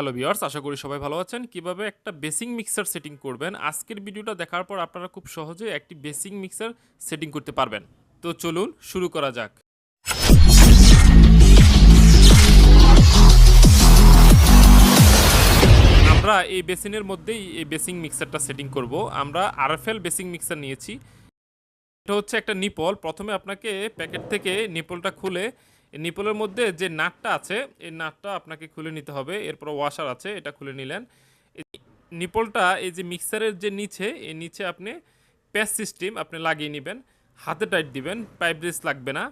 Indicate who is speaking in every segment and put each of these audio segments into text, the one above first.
Speaker 1: Hello viewers, আশা করি সবাই ভালো আছেন। কীভাবে একটা বেসিং মিক্সার সেটিং করবেন? আজকের ভিডিওটা দেখার পর আপনারা খুব সহজে একটি বেসিং মিক্সার সেটিং করতে পারবেন। তো চলুন শুরু করা যাক। আমরা এই বেসিনের মধ্যেই এই বেসিং মিক্সারটা সেটিং করব। আমরা আরএফএল বেসিং মিক্সার নিয়েছি। এটা হচ্ছে একটা নিপল। প্রথমে আপনাকে প্যাকেট থেকে নিপলটা খুলে নিপলের মধ্যে যে নাটটা আছে, এই নাটটা আপনাকে খুলে নিতে হবে। এরপর ওয়াশার আছে, এটা খুলে নিলেন। নিপলটা, এই যে মিক্সারের যে নিচে, এই নিচে আপনি প্যাচ সিস্টেম আপনি লাগিয়ে নেবেন। হাতে টাইট দিবেন পাইপ ব্রেস লাগবে না।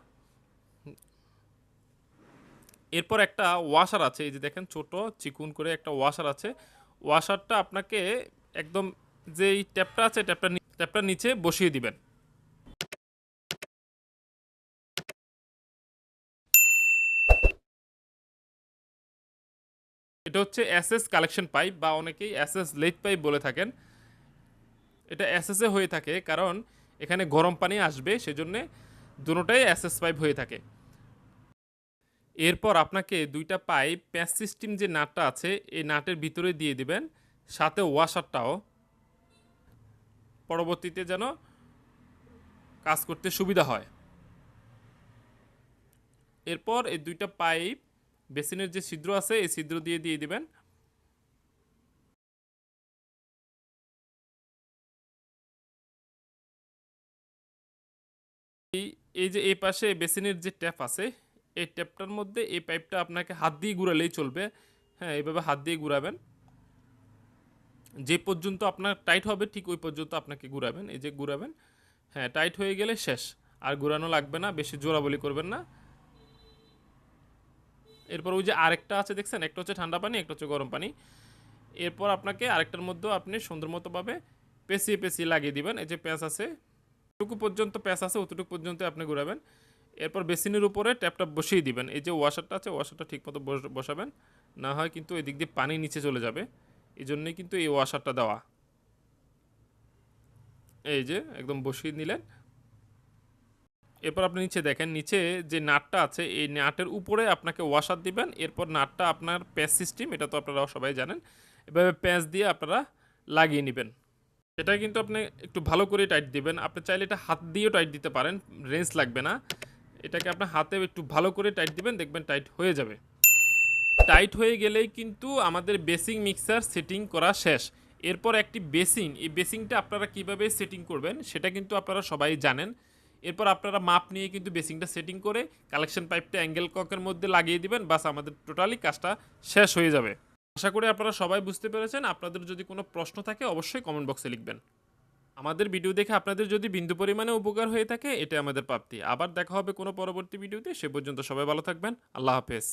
Speaker 1: এরপর একটা ওয়াশার আছে, এই যে দেখেন ছোট চিকুন করে একটা ওয়াশার আছে। ওয়াশারটা আপনাকে একদম যে এই ট্যাপটা আছে ট্যাপটা ট্যাপটার নিচে বসিয়ে দিবেন। এটা হচ্ছে এসএস কালেকশন পাইপ বা অনেকেই এসএস লেট পাইপ বলে থাকেন। এটা এ হয়ে থাকে কারণ এখানে গরম পানি আসবে, সেজন্যে দুটোটাই এসএস পাইপ হয়ে থাকে। এরপর আপনাকে দুইটা পাইপ, প্যাঁচ সিস্টেম যে নাটটা আছে, এই নাটের ভিতরে দিয়ে দিবেন, সাথে ওয়াশারটাও। পরবর্তীতে যেন কাজ করতে সুবিধা হয়। এরপর এই দুইটা পাইপ বেসিনের যে ছিদ্র আছে, এই ছিদ্র দিয়ে দিয়ে দিবেন। এই যে এই পাশে বেসিনের যে ট্যাপ আছে, এই ট্যাপটার মধ্যে এই পাইপটা আপনাকে হাত দিয়ে ঘুরালেই চলবে। হ্যাঁ এইভাবে হাত দিয়ে ঘুরাবেন। যে পর্যন্ত আপনার টাইট হবে, ঠিক ওই পর্যন্ত আপনাকে ঘুরাবেন। এই যে ঘুরাবেন। হ্যাঁ টাইট হয়ে গেলে শেষ। আর ঘুরানো লাগবে না, বেশি জোরাবলি করবেন না। এরপর ওই যে আরেকটা আছে দেখছেন? একটা হচ্ছে ঠান্ডা পানি, একটা হচ্ছে গরম পানি। এরপর আপনাকে আরেকটার মধ্যেও আপনি সুন্দর মতোভাবে পেঁচিয়ে পেঁচিয়ে লাগিয়ে দিবেন। এই যে প্যাঁচ আছে যতটুকু পর্যন্ত প্যাঁচ আছে, অতটুকু পর্যন্ত আপনি ঘুরাবেন। এরপর বেসিনের উপরে ট্যাপটা বসিয়ে দিবেন। এই যে ওয়াশারটা আছে, ওয়াশারটা ঠিকমতো বস- বসাবেন। না হয় কিন্তু এদিক দিয়ে পানি নিচে চলে যাবে। এই জন্যই কিন্তু এই ওয়াশারটা দেওয়া। এই যে একদম বসিয়ে নিলেন। এরপর আপনি নিচে দেখেন, নিচে যে নাটটা আছে, এই নাটের উপরে আপনাকে ওয়াশার দিবেন। এরপর নাটটা আপনার প্যাচ সিস্টেম, এটা তো আপনারা সবাই জানেন, এভাবে প্যাচ দিয়ে আপনারা লাগিয়ে নেবেন। এটা কিন্তু আপনি একটু ভালো করে টাইট দিবেন। আপনি চাইলে এটা হাত দিয়েও টাইট দিতে পারেন, রেঞ্জ লাগবে না। এটাকে আপনার হাতে একটু ভালো করে টাইট দিবেন, দেখবেন টাইট হয়ে যাবে। টাইট হয়ে গেলেই কিন্তু আমাদের বেসিং মিক্সার সেটিং করা শেষ। এরপর একটি বেসিং, এই বেসিংটা আপনারা কীভাবে সেটিং করবেন, সেটা কিন্তু আপনারা সবাই জানেন। এরপর আপনারা মাপ নিয়ে কিন্তু বেসিংটা সেটিং করে কালেকশন পাইপটা অ্যাঙ্গেল ককের মধ্যে লাগিয়ে দিবেন, বাস আমাদের টোটালি কাজটা শেষ হয়ে যাবে। আশা করি আপনারা সবাই বুঝতে পেরেছেন, আপনাদের যদি কোনো প্রশ্ন থাকে অবশ্যই কমেন্ট বক্সে লিখবেন। আমাদের ভিডিও দেখে আপনাদের যদি বিন্দু পরিমাণে উপকার হয়ে থাকে এটা আমাদের প্রাপ্তি। আবার দেখা হবে কোনো পরবর্তী ভিডিওতে, সে পর্যন্ত সবাই ভালো থাকবেন, আল্লাহ হাফেজ।